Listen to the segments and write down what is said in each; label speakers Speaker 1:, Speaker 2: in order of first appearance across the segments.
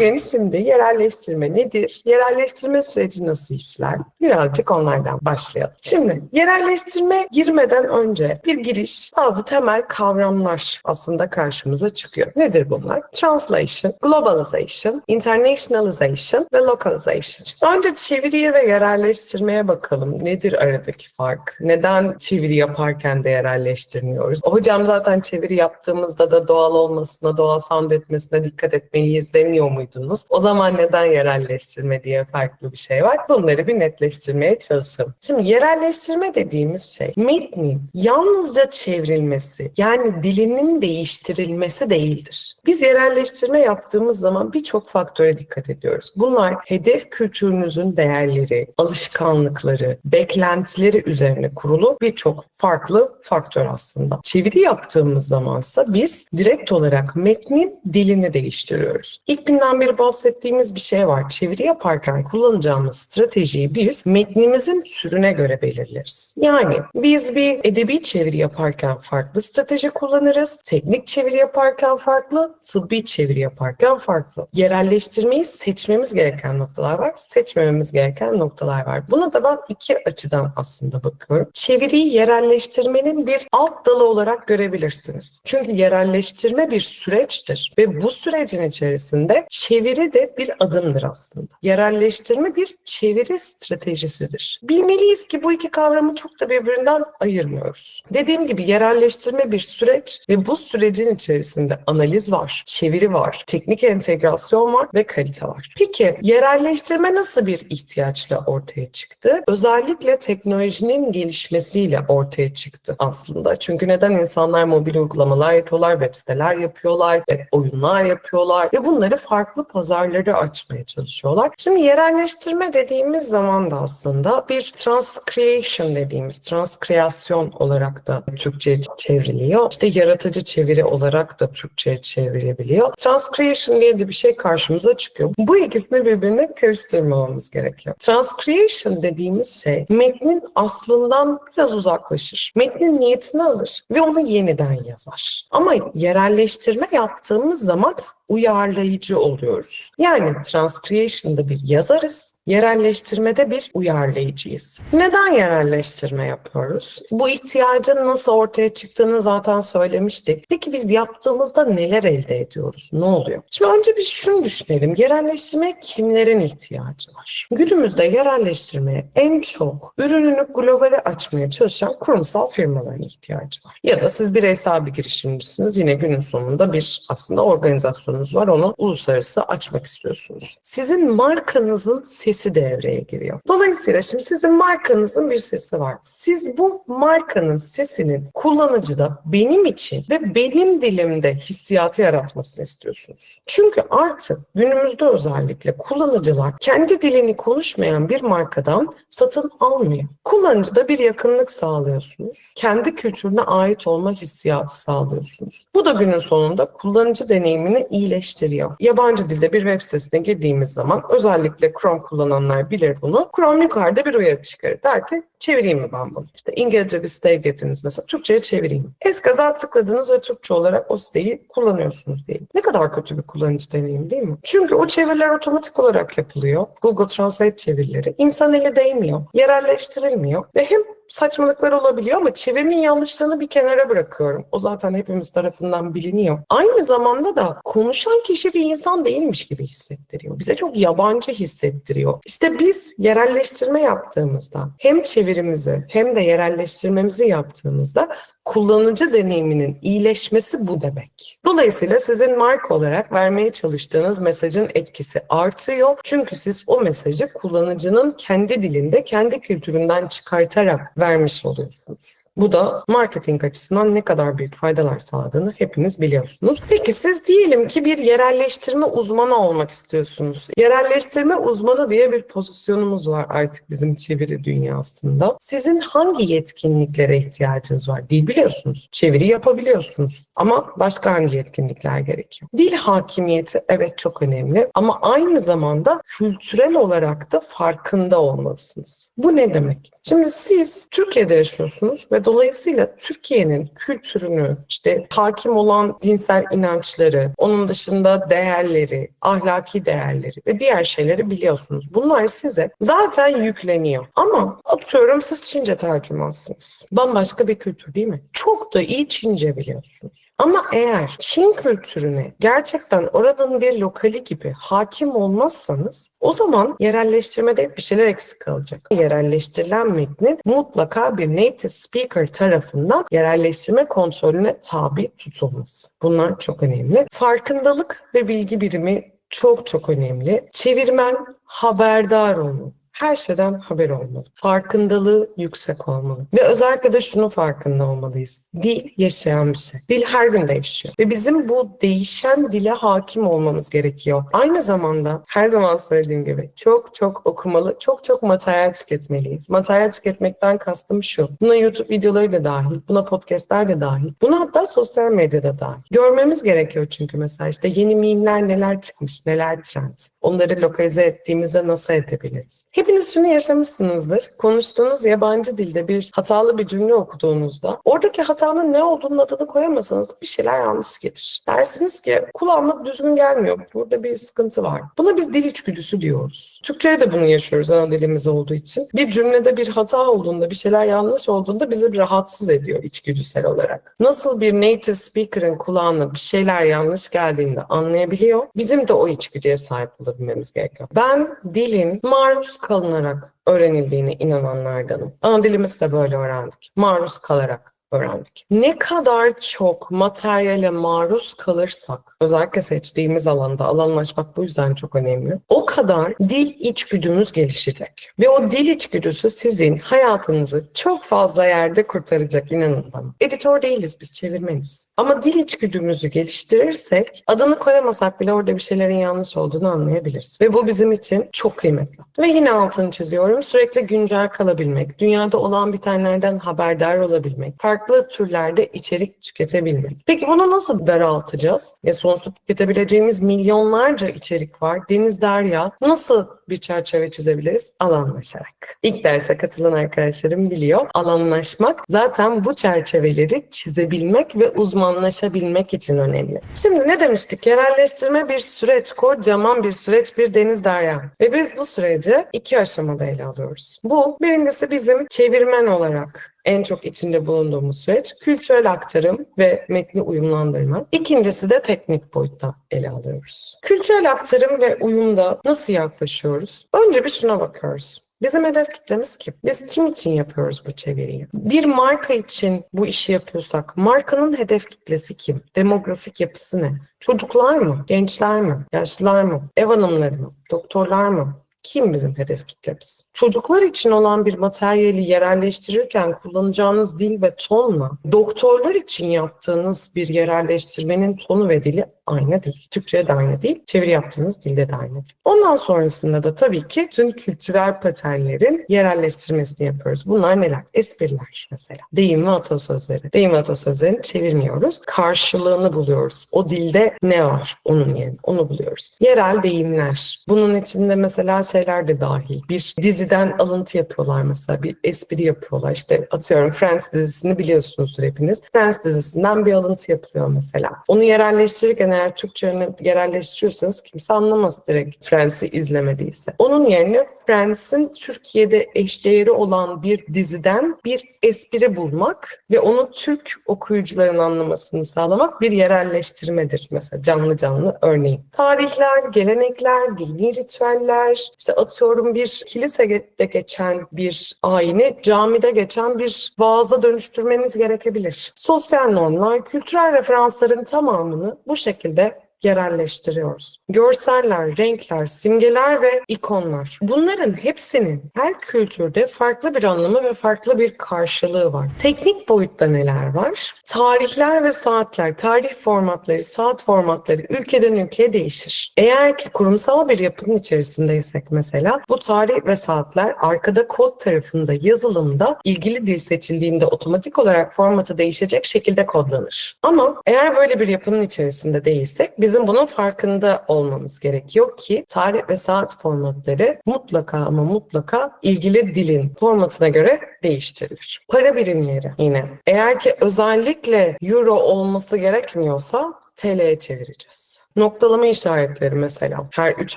Speaker 1: Bugün şimdi yerelleştirme nedir? Yerelleştirme süreci nasıl işler? Birazcık onlardan başlayalım. Şimdi yerelleştirme girmeden önce bir giriş bazı temel kavramlar aslında karşımıza çıkıyor. Nedir bunlar? Translation, globalization, internationalization ve localization. Şimdi önce çeviriye ve yerelleştirmeye bakalım. Nedir aradaki fark? Neden çeviri yaparken de yerelleştirmiyoruz? Hocam zaten çeviri yaptığımızda da doğal olmasına, doğal sound etmesine dikkat etmeliyiz demiyor muydunuz? O zaman neden yerelleştirme diye farklı bir şey var? Bunları bir netleştirmeye çalışalım. Şimdi yerelleştirme dediğimiz şey metnin yalnızca çevrilmesi yani dilinin değiştirilmesi değildir. Biz yerelleştirme yaptığımız zaman birçok faktöre dikkat ediyoruz. Bunlar hedef kültürünüzün değerleri, alışkanlıkları, beklentileri üzerine kurulu birçok farklı faktör aslında. Çeviri yaptığımız zamansa biz direkt olarak metnin dilini değiştiriyoruz. İlk günden beri bahsettiğimiz bir şey var. Çeviri yaparken kullanacağımız stratejiyi biz metnimizin türüne göre belirleriz. Yani biz bir edebi çeviri yaparken farklı strateji kullanırız. Teknik çeviri yaparken farklı, tıbbi çeviri yaparken farklı. Yerelleştirmeyi seçmemiz gereken noktalar var, seçmememiz gereken noktalar var. Buna da ben iki açıdan aslında bakıyorum. Çeviriyi yerelleştirmenin bir alt dalı olarak görebilirsiniz. Çünkü yerelleştirme bir süreçtir ve bu sürecin içerisinde çeviri de bir adımdır aslında. Yerelleştirme bir çeviri stratejisidir. Bilmeliyiz ki bu iki kavramı çok da birbirinden ayırmıyoruz. Dediğim gibi yerelleştirme bir süreç ve bu sürecin içerisinde analiz var, çeviri var, teknik entegrasyon var ve kalite var. Peki yerelleştirme nasıl bir ihtiyaçla ortaya çıktı? Özellikle teknolojinin gelişmesiyle ortaya çıktı aslında. Çünkü neden insanlar mobil uygulamalar yapıyorlar, web siteler yapıyorlar, oyunlar yapıyorlar ve bunları farklı pazarları açmaya çalışıyorlar. Şimdi yerelleştirme dediğimiz zaman da aslında bir transcreation dediğimiz transkreasyon olarak da Türkçe çevriliyor. İşte yaratıcı çeviri olarak da Türkçe çevrilebiliyor. Transcreation diye de bir şey karşımıza çıkıyor. Bu ikisini birbirine karıştırmamamız gerekiyor. Transcreation dediğimiz şey metnin aslından biraz uzaklaşır. Metnin niyetini alır ve onu yeniden yazar. Ama yerelleştirme yaptığımız zaman uyarlayıcı oluyoruz. Yani transcreation'da bir yazarız, yerelleştirmede bir uyarlayıcıyız. Neden yerelleştirme yapıyoruz? Bu ihtiyacın nasıl ortaya çıktığını zaten söylemiştik. Peki biz yaptığımızda neler elde ediyoruz? Ne oluyor? Şimdi önce bir şunu düşünelim. Yerelleştirmeye kimlerin ihtiyacı var? Günümüzde yerelleştirmeye en çok ürününü globale açmaya çalışan kurumsal firmaların ihtiyacı var. Ya da siz bireysel bir girişimcisiniz. Yine günün sonunda bir aslında organizasyonunuz var. Onu uluslararası açmak istiyorsunuz. Sizin markanızın sesi devreye giriyor. Dolayısıyla şimdi sizin markanızın bir sesi var. Siz bu markanın sesinin kullanıcıda benim için ve benim dilimde hissiyatı yaratmasını istiyorsunuz. Çünkü artık günümüzde özellikle kullanıcılar kendi dilini konuşmayan bir markadan satın almıyor. Kullanıcıda bir yakınlık sağlıyorsunuz. Kendi kültürüne ait olma hissiyatı sağlıyorsunuz. Bu da günün sonunda kullanıcı deneyimini iyileştiriyor. Yabancı dilde bir web sitesine girdiğimiz zaman özellikle Chrome kullananlar bilir bunu. Chrome yukarıda bir uyarı çıkarır. Der ki çevireyim mi ben bunu? İşte İngilizce bir siteye girdiniz mesela Türkçe'ye çevireyim. Eskaza tıkladınız ve Türkçe olarak o siteyi kullanıyorsunuz diyelim. Ne kadar kötü bir kullanıcı deneyimi değil mi? Çünkü o çeviriler otomatik olarak yapılıyor. Google Translate çevirileri. İnsan eli değmiyor. Yerelleştirilmiyor. Ve hem saçmalıklar olabiliyor ama çevirimin yanlışlığını bir kenara bırakıyorum. O zaten hepimiz tarafından biliniyor. Aynı zamanda da konuşan kişi bir insan değilmiş gibi hissettiriyor. Bize çok yabancı hissettiriyor. İşte biz yerelleştirme yaptığımızda hem çevirimizi hem de yerelleştirmemizi yaptığımızda kullanıcı deneyiminin iyileşmesi bu demek. Dolayısıyla sizin marka olarak vermeye çalıştığınız mesajın etkisi artıyor. Çünkü siz o mesajı kullanıcının kendi dilinde, kendi kültüründen çıkartarak vermiş oluyorsunuz. Bu da marketing açısından ne kadar büyük faydalar sağladığını hepiniz biliyorsunuz. Peki siz diyelim ki bir yerelleştirme uzmanı olmak istiyorsunuz. Yerelleştirme uzmanı diye bir pozisyonumuz var artık bizim çeviri dünyasında. Sizin hangi yetkinliklere ihtiyacınız var? Dil biliyorsunuz, çeviri yapabiliyorsunuz ama başka hangi yetkinlikler gerekiyor? Dil hakimiyeti evet çok önemli ama aynı zamanda kültürel olarak da farkında olmalısınız. Bu ne demek? Şimdi siz Türkiye'de yaşıyorsunuz ve ve dolayısıyla Türkiye'nin kültürünü, işte hakim olan dinsel inançları, onun dışında değerleri, ahlaki değerleri ve diğer şeyleri biliyorsunuz. Bunlar size zaten yükleniyor. Ama atıyorum siz Çince tercümansınız. Bambaşka bir kültür değil mi? Çok da iyi Çince biliyorsunuz. Ama eğer Çin kültürüne gerçekten oranın bir lokali gibi hakim olmazsanız o zaman yerelleştirmede bir şeyler eksik kalacak. Yerelleştirilen metnin mutlaka bir native speaker tarafından yerelleştirme kontrolüne tabi tutulması. Bunlar çok önemli. Farkındalık ve bilgi birimi çok çok önemli. Çevirmen haberdar olmalı her şeyden haber olmalı. Farkındalığı yüksek olmalı. Ve özellikle de şunu farkında olmalıyız. Dil yaşayan bir şey. Dil her gün değişiyor. Ve bizim bu değişen dile hakim olmamız gerekiyor. Aynı zamanda her zaman söylediğim gibi çok çok okumalı, çok çok materyal tüketmeliyiz. Materyal tüketmekten kastım şu. Buna YouTube videoları da dahil, buna podcastler de dahil. Buna hatta sosyal medyada dahil. Görmemiz gerekiyor çünkü mesela işte yeni mimler neler çıkmış, neler trend. Onları lokalize ettiğimizde nasıl edebiliriz? Hepiniz şunu yaşamışsınızdır. Konuştuğunuz yabancı dilde bir hatalı bir cümle okuduğunuzda oradaki hatanın ne olduğunun adını koyamasanız bir şeyler yanlış gelir. Dersiniz ki kulağıma düzgün gelmiyor. Burada bir sıkıntı var. Buna biz dil içgüdüsü diyoruz. Türkçe'de de bunu yaşıyoruz ana dilimiz olduğu için. Bir cümlede bir hata olduğunda, bir şeyler yanlış olduğunda bizi rahatsız ediyor içgüdüsel olarak. Nasıl bir native speaker'ın kulağına bir şeyler yanlış geldiğinde anlayabiliyor. Bizim de o içgüdüye sahip olabilmemiz gerekiyor. Ben dilin maruz kalınarak öğrenildiğine inananlardanım. Ana dilimizi de böyle öğrendik. Maruz kalarak öğrendik. Ne kadar çok materyale maruz kalırsak, özellikle seçtiğimiz alanda, alanlaşmak bu yüzden çok önemli. O kadar dil içgüdümüz gelişecek. Ve o dil içgüdüsü sizin hayatınızı çok fazla yerde kurtaracak inanın bana. Editör değiliz biz, çevirmeniz. Ama dil içgüdümüzü geliştirirsek, adını koyamasak bile orada bir şeylerin yanlış olduğunu anlayabiliriz. Ve bu bizim için çok kıymetli. Ve yine altını çiziyorum, sürekli güncel kalabilmek, dünyada olan bitenlerden haberdar olabilmek, farklı türlerde içerik tüketebilmek. Peki bunu nasıl daraltacağız? Ya sonsuz tüketebileceğimiz milyonlarca içerik var. Deniz Derya nasıl bir çerçeve çizebiliriz? Alanlaşarak. İlk derse katılan arkadaşlarım biliyor. Alanlaşmak zaten bu çerçeveleri çizebilmek ve uzmanlaşabilmek için önemli. Şimdi ne demiştik? Yerelleştirme bir süreç, kocaman bir süreç, bir deniz derya. Ve biz bu süreci iki aşamada ele alıyoruz. Bu birincisi bizim çevirmen olarak en çok içinde bulunduğumuz süreç kültürel aktarım ve metni uyumlandırma. İkincisi de teknik boyutta ele alıyoruz. Kültürel aktarım ve uyumda nasıl yaklaşıyoruz? Önce bir şuna bakıyoruz. Bizim hedef kitlemiz kim? Biz kim için yapıyoruz bu çeviriyi? Bir marka için bu işi yapıyorsak markanın hedef kitlesi kim? Demografik yapısı ne? Çocuklar mı? Gençler mi? Yaşlılar mı? Ev hanımları mı? Doktorlar mı? Kim bizim hedef kitlemiz? Çocuklar için olan bir materyali yerelleştirirken kullanacağınız dil ve tonla doktorlar için yaptığınız bir yerelleştirmenin tonu ve dili aynı değil. Türkçe'de de aynı değil, çeviri yaptığınız dilde de aynı değil. Ondan sonrasında da tabii ki tüm kültürel paternlerin yerelleştirmesini yapıyoruz. Bunlar neler? Espriler mesela. Deyim ve atasözleri. Deyim ve atasözlerini çevirmiyoruz. Karşılığını buluyoruz. O dilde ne var onun yerine? Onu buluyoruz. Yerel deyimler. Bunun içinde mesela şeyler de dahil. Bir diziden alıntı yapıyorlar mesela. Bir espri yapıyorlar. İşte atıyorum Friends dizisini biliyorsunuzdur hepiniz. Friends dizisinden bir alıntı yapılıyor mesela. Onu yerelleştirirken eğer Türkçe yönüne yerelleştiriyorsanız kimse anlamaz direkt Friends'i izlemediyse. Onun yerine Friends'in Türkiye'de eşdeğeri olan bir diziden bir espri bulmak ve onu Türk okuyucuların anlamasını sağlamak bir yerelleştirmedir. Mesela canlı canlı örneğin. Tarihler, gelenekler, dini ritüeller, işte atıyorum bir kilisede geçen bir ayini camide geçen bir vaaza dönüştürmeniz gerekebilir. Sosyal normlar, kültürel referansların tamamını bu şekilde That? Yerelleştiriyoruz. Görseller, renkler, simgeler ve ikonlar. Bunların hepsinin her kültürde farklı bir anlamı ve farklı bir karşılığı var. Teknik boyutta neler var? Tarihler ve saatler, tarih formatları, saat formatları ülkeden ülkeye değişir. Eğer ki kurumsal bir yapının içerisindeysek mesela bu tarih ve saatler arkada kod tarafında yazılımda ilgili dil seçildiğinde otomatik olarak formatı değişecek şekilde kodlanır. Ama eğer böyle bir yapının içerisinde değilsek biz Bizim bunun farkında olmamız gerekiyor ki tarih ve saat formatları mutlaka ama mutlaka ilgili dilin formatına göre değiştirilir. Para birimleri yine. Eğer ki özellikle euro olması gerekmiyorsa TL'ye çevireceğiz. Noktalama işaretleri mesela. Her üç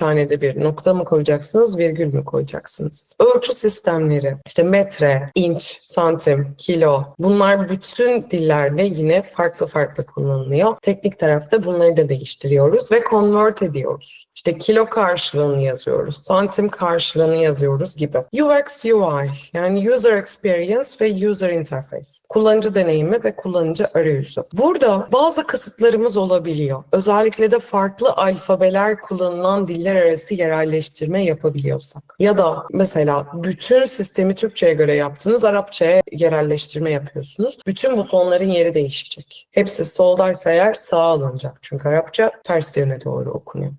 Speaker 1: hanede bir nokta mı koyacaksınız, virgül mü koyacaksınız? Ölçü sistemleri, işte metre, inç, santim, kilo. Bunlar bütün dillerde yine farklı farklı kullanılıyor. Teknik tarafta bunları da değiştiriyoruz ve convert ediyoruz. İşte kilo karşılığını yazıyoruz, santim karşılığını yazıyoruz gibi. UX, UI yani User Experience ve User Interface. Kullanıcı deneyimi ve kullanıcı arayüzü. Burada bazı kısıtlarımız olabiliyor. Özellikle de farklı alfabeler kullanılan diller arası yerelleştirme yapabiliyorsak. Ya da mesela bütün sistemi Türkçe'ye göre yaptınız, Arapça'ya yerelleştirme yapıyorsunuz. Bütün butonların yeri değişecek. Hepsi soldaysa eğer sağa alınacak. Çünkü Arapça ters yöne doğru okunuyor.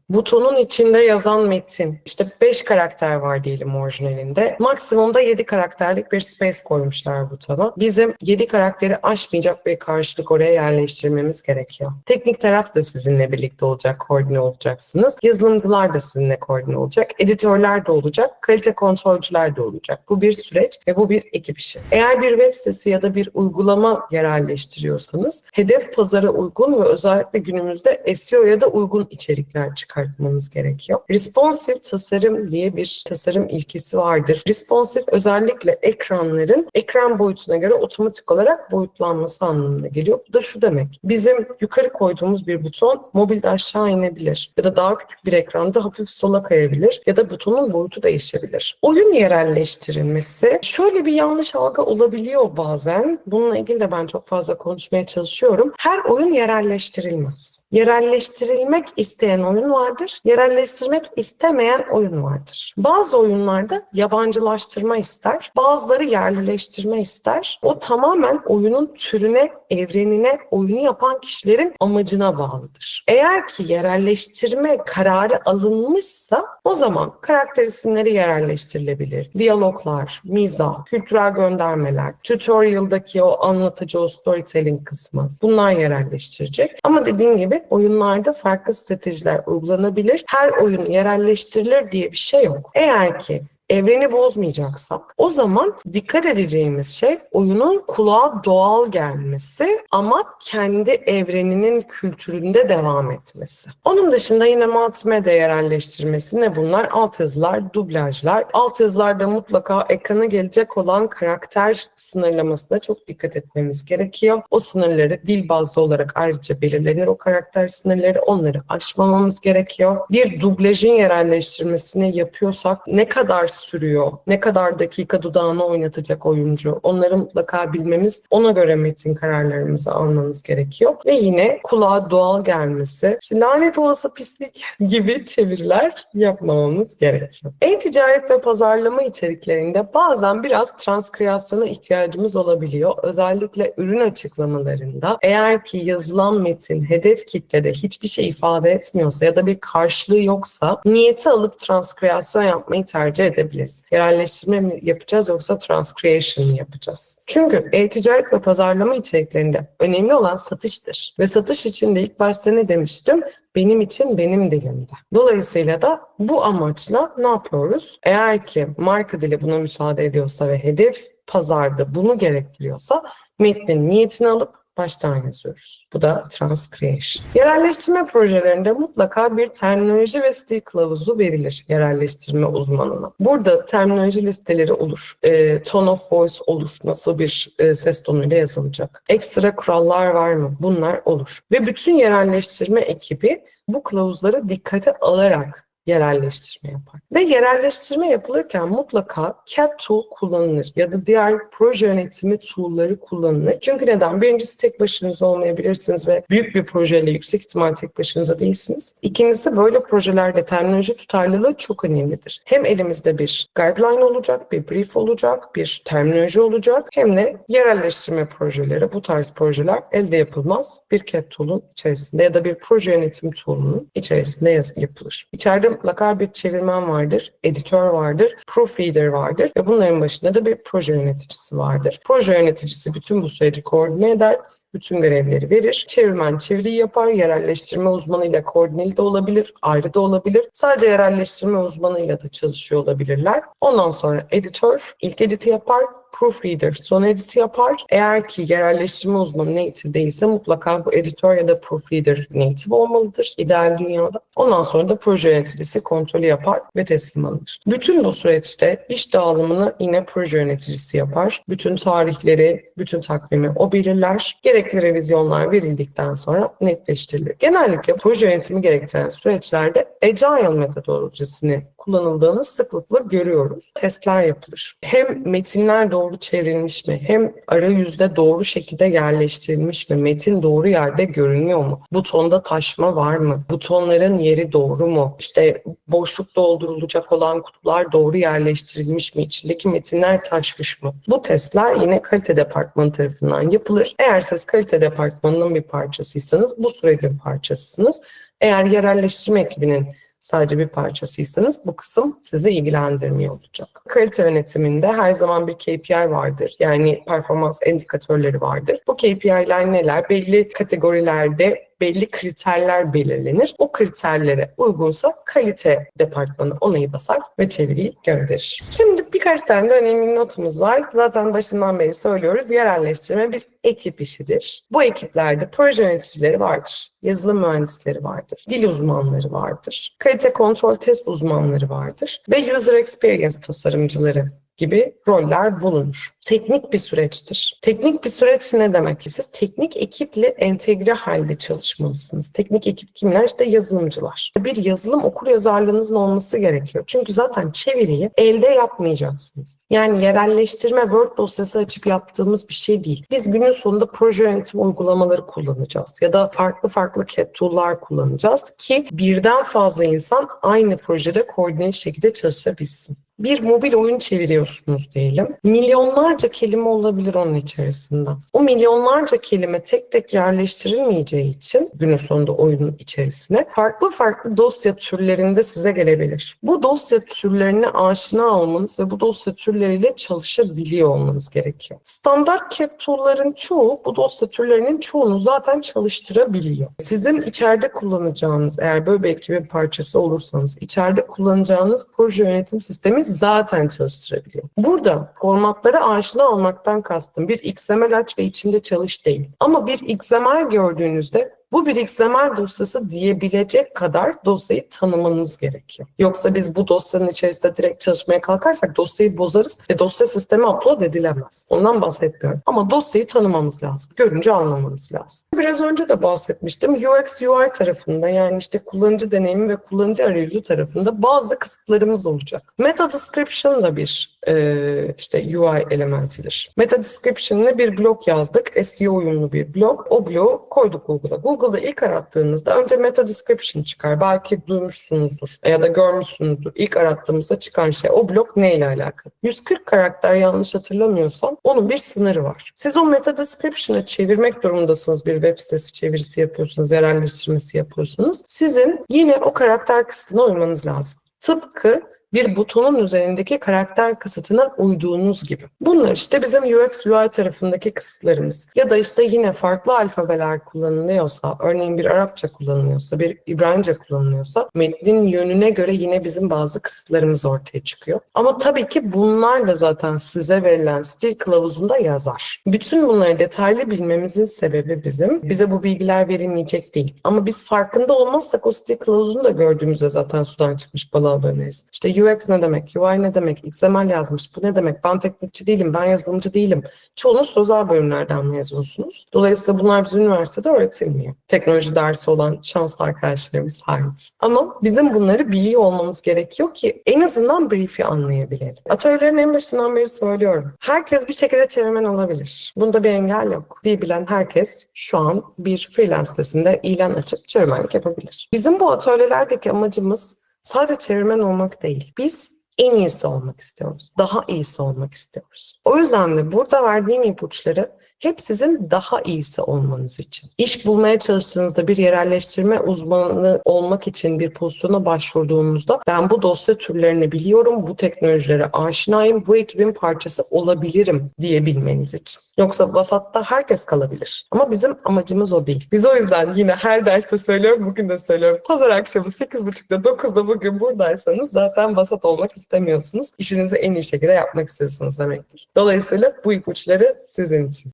Speaker 1: Butonun içinde yazan metin, işte 5 karakter var diyelim orijinalinde. Maksimumda 7 karakterlik bir space koymuşlar butona. Bizim 7 karakteri aşmayacak bir karşılık oraya yerleştirmemiz gerekiyor. Teknik taraf da sizinle birlikte olacak, koordine olacaksınız. Yazılımcılar da sizinle koordine olacak. Editörler de olacak, kalite kontrolcüler de olacak. Bu bir süreç ve bu bir ekip işi. Eğer bir web sitesi ya da bir uygulama yerelleştiriyorsanız hedef pazara uygun ve özellikle günümüzde SEO'ya da uygun içerikler çıkartmanız gerekiyor. Responsive tasarım diye bir tasarım ilkesi vardır. Responsive özellikle ekranların ekran boyutuna göre otomatik olarak boyutlanması anlamına geliyor. Bu da şu demek. Bizim yukarı koyduğumuz bir buton mobilde aşağı inebilir ya da daha küçük bir ekranda hafif sola kayabilir ya da butonun boyutu değişebilir. Oyun yerelleştirilmesi şöyle bir yanlış algı olabiliyor bazen. Bununla ilgili de ben çok fazla konuşmaya çalışıyorum. Her oyun yerelleştirilmez. Yerelleştirilmek isteyen oyun vardır. Yerelleştirmek istemeyen oyun vardır. Bazı oyunlarda yabancılaştırma ister. Bazıları yerlileştirme ister. O tamamen oyunun türüne, evrenine, oyunu yapan kişilerin amacına bağlıdır. Eğer ki yerelleştirme kararı alınmışsa o zaman karakter isimleri yerelleştirilebilir. Diyaloglar, mizah, kültürel göndermeler, tutorial'daki o anlatıcı, o storytelling kısmı bunlar yerelleştirecek. Ama dediğim gibi oyunlarda farklı stratejiler uygulanabilir. Her oyun yerelleştirilir diye bir şey yok. Eğer ki evreni bozmayacaksak o zaman dikkat edeceğimiz şey oyunun kulağa doğal gelmesi ama kendi evreninin kültüründe devam etmesi. Onun dışında yine multimedya yerelleştirmesi ne bunlar? Altyazılar, dublajlar. Altyazılarda mutlaka ekrana gelecek olan karakter sınırlamasına çok dikkat etmemiz gerekiyor. O sınırları dil bazlı olarak ayrıca belirlenir. O karakter sınırları onları aşmamamız gerekiyor. Bir dublajın yerelleştirmesini yapıyorsak ne kadar sürüyor, ne kadar dakika dudağını oynatacak oyuncu onları mutlaka bilmemiz, ona göre metin kararlarımızı almamız gerekiyor. Ve yine kulağa doğal gelmesi, işte lanet olası pislik gibi çeviriler yapmamamız gerekiyor. E-ticaret ve pazarlama içeriklerinde bazen biraz transkriyasyona ihtiyacımız olabiliyor. Özellikle ürün açıklamalarında eğer ki yazılan metin hedef kitlede hiçbir şey ifade etmiyorsa ya da bir karşılığı yoksa niyeti alıp transkriyasyon yapmayı tercih edebiliriz. Yerelleştirme mi yapacağız yoksa transcreation mı yapacağız? Çünkü e-ticaret ve pazarlama içeriklerinde önemli olan satıştır. Ve satış için de ilk başta ne demiştim? benim için benim dilimde. Dolayısıyla da bu amaçla ne yapıyoruz? Eğer ki marka dili buna müsaade ediyorsa ve hedef pazarda bunu gerektiriyorsa metnin niyetini alıp baştan yazıyoruz. Bu da transcreation. Yerelleştirme projelerinde mutlaka bir terminoloji ve stil kılavuzu verilir yerelleştirme uzmanına. Burada terminoloji listeleri olur. E, tone of voice olur. Nasıl bir e, ses tonuyla yazılacak. Ekstra kurallar var mı? Bunlar olur. Ve bütün yerelleştirme ekibi bu kılavuzları dikkate alarak yerelleştirme yapar. Ve yerelleştirme yapılırken mutlaka CAD tool kullanılır ya da diğer proje yönetimi tool'ları kullanılır. Çünkü neden? Birincisi tek başınıza olmayabilirsiniz ve büyük bir projeyle yüksek ihtimal tek başınıza değilsiniz. İkincisi böyle projelerde terminoloji tutarlılığı çok önemlidir. Hem elimizde bir guideline olacak, bir brief olacak, bir terminoloji olacak hem de yerelleştirme projeleri, bu tarz projeler elde yapılmaz bir CAD tool'un içerisinde ya da bir proje yönetim tool'unun içerisinde yapılır. İçeride mutlaka bir çevirmen vardır, editör vardır, proofreader vardır ve bunların başında da bir proje yöneticisi vardır. Proje yöneticisi bütün bu süreci koordine eder bütün görevleri verir. Çevirmen çeviriyi yapar. Yerelleştirme uzmanıyla koordineli de olabilir, ayrı da olabilir. Sadece yerelleştirme uzmanıyla da çalışıyor olabilirler. Ondan sonra editör ilk editi yapar proofreader son editi yapar. Eğer ki yerelleştirme uzmanı native değilse mutlaka bu editör ya da proofreader native olmalıdır ideal dünyada. Ondan sonra da proje yöneticisi kontrolü yapar ve teslim alınır. Bütün bu süreçte iş dağılımını yine proje yöneticisi yapar. Bütün tarihleri, bütün takvimi o belirler. Gerekli revizyonlar verildikten sonra netleştirilir. Genellikle proje yönetimi gerektiren süreçlerde Agile metodolojisini kullanıldığını sıklıkla görüyoruz. Testler yapılır. Hem metinler doğru çevrilmiş mi, hem arayüzde doğru şekilde yerleştirilmiş mi, metin doğru yerde görünüyor mu, butonda taşma var mı, butonların yeri doğru mu, işte boşluk doldurulacak olan kutular doğru yerleştirilmiş mi, içindeki metinler taşmış mı? Bu testler yine kalite departmanı tarafından yapılır. Eğer siz kalite departmanının bir parçasıysanız bu sürecin parçasısınız. Eğer yerelleştirme ekibinin sadece bir parçasıysanız bu kısım sizi ilgilendirmiyor olacak. Kalite yönetiminde her zaman bir KPI vardır. Yani performans indikatörleri vardır. Bu KPI'ler neler? Belli kategorilerde belli kriterler belirlenir. O kriterlere uygunsa kalite departmanı onayı basar ve çeviriyi gönderir. Şimdi birkaç tane de önemli notumuz var. Zaten başından beri söylüyoruz. Yerelleştirme bir ekip işidir. Bu ekiplerde proje yöneticileri vardır. Yazılım mühendisleri vardır. Dil uzmanları vardır. Kalite kontrol test uzmanları vardır. Ve user experience tasarımcıları gibi roller bulunur. Teknik bir süreçtir. Teknik bir süreç ne demek? Siz teknik ekiple entegre halde çalışmalısınız. Teknik ekip kimler? İşte yazılımcılar. Bir yazılım okur yazarlığınızın olması gerekiyor. Çünkü zaten çeviriyi elde yapmayacaksınız. Yani yerelleştirme Word dosyası açıp yaptığımız bir şey değil. Biz günün sonunda proje yönetim uygulamaları kullanacağız ya da farklı farklı CAD tool'lar kullanacağız ki birden fazla insan aynı projede koordineli şekilde çalışabilsin bir mobil oyun çeviriyorsunuz diyelim. Milyonlarca kelime olabilir onun içerisinde. O milyonlarca kelime tek tek yerleştirilmeyeceği için günün sonunda oyunun içerisine farklı farklı dosya türlerinde size gelebilir. Bu dosya türlerine aşina olmanız ve bu dosya türleriyle çalışabiliyor olmanız gerekiyor. Standart CAD tool'ların çoğu bu dosya türlerinin çoğunu zaten çalıştırabiliyor. Sizin içeride kullanacağınız eğer böyle bir ekibin parçası olursanız içeride kullanacağınız proje yönetim sistemi zaten çalıştırabiliyor. Burada formatlara aşina olmaktan kastım bir XML aç ve içinde çalış değil. Ama bir XML gördüğünüzde bu bir XML dosyası diyebilecek kadar dosyayı tanımanız gerekiyor. Yoksa biz bu dosyanın içerisinde direkt çalışmaya kalkarsak dosyayı bozarız ve dosya sisteme upload edilemez. Ondan bahsetmiyorum. Ama dosyayı tanımamız lazım. Görünce anlamamız lazım. Biraz önce de bahsetmiştim. UX UI tarafında yani işte kullanıcı deneyimi ve kullanıcı arayüzü tarafında bazı kısıtlarımız olacak. Meta description da bir e, işte UI elementidir. Meta description'le bir blog yazdık. SEO uyumlu bir blog. O blogu koyduk Google'a. Google'da ilk arattığınızda önce meta description çıkar. Belki duymuşsunuzdur ya da görmüşsünüzdür. İlk arattığımızda çıkan şey o blog neyle alakalı? 140 karakter yanlış hatırlamıyorsam onun bir sınırı var. Siz o meta description'ı çevirmek durumundasınız. Bir web sitesi çevirisi yapıyorsunuz, yerelleştirmesi yapıyorsunuz. Sizin yine o karakter kısıtına uymanız lazım. Tıpkı bir butonun üzerindeki karakter kısıtına uyduğunuz gibi. Bunlar işte bizim UX UI tarafındaki kısıtlarımız. Ya da işte yine farklı alfabeler kullanılıyorsa, örneğin bir Arapça kullanılıyorsa, bir İbranice kullanılıyorsa metnin yönüne göre yine bizim bazı kısıtlarımız ortaya çıkıyor. Ama tabii ki bunlar da zaten size verilen stil kılavuzunda yazar. Bütün bunları detaylı bilmemizin sebebi bizim. Bize bu bilgiler verilmeyecek değil. Ama biz farkında olmazsak o stil kılavuzunu da gördüğümüzde zaten sudan çıkmış balığa döneriz. İşte UX ne demek, UI ne demek, XML yazmış, bu ne demek, ben teknikçi değilim, ben yazılımcı değilim. Çoğunuz sözel bölümlerden mezunsunuz. Dolayısıyla bunlar bizim üniversitede öğretilmiyor. Teknoloji dersi olan şanslı arkadaşlarımız hariç. Ama bizim bunları biliyor olmamız gerekiyor ki en azından brief'i anlayabilelim. Atölyelerin en başından beri söylüyorum. Herkes bir şekilde çevirmen olabilir. Bunda bir engel yok. Dil bilen herkes şu an bir freelance sitesinde ilan açıp çevirmenlik yapabilir. Bizim bu atölyelerdeki amacımız sadece çevirmen olmak değil. Biz en iyisi olmak istiyoruz. Daha iyisi olmak istiyoruz. O yüzden de burada verdiğim ipuçları Hep sizin daha iyisi olmanız için. İş bulmaya çalıştığınızda bir yerelleştirme uzmanı olmak için bir pozisyona başvurduğunuzda ben bu dosya türlerini biliyorum, bu teknolojilere aşinayım, bu ekibin parçası olabilirim diyebilmeniz için. Yoksa vasatta herkes kalabilir. Ama bizim amacımız o değil. Biz o yüzden yine her derste söylüyorum, bugün de söylüyorum. Pazar akşamı 8.30'da 9'da bugün buradaysanız zaten vasat olmak istemiyorsunuz. İşinizi en iyi şekilde yapmak istiyorsunuz demektir. Dolayısıyla bu ipuçları sizin için.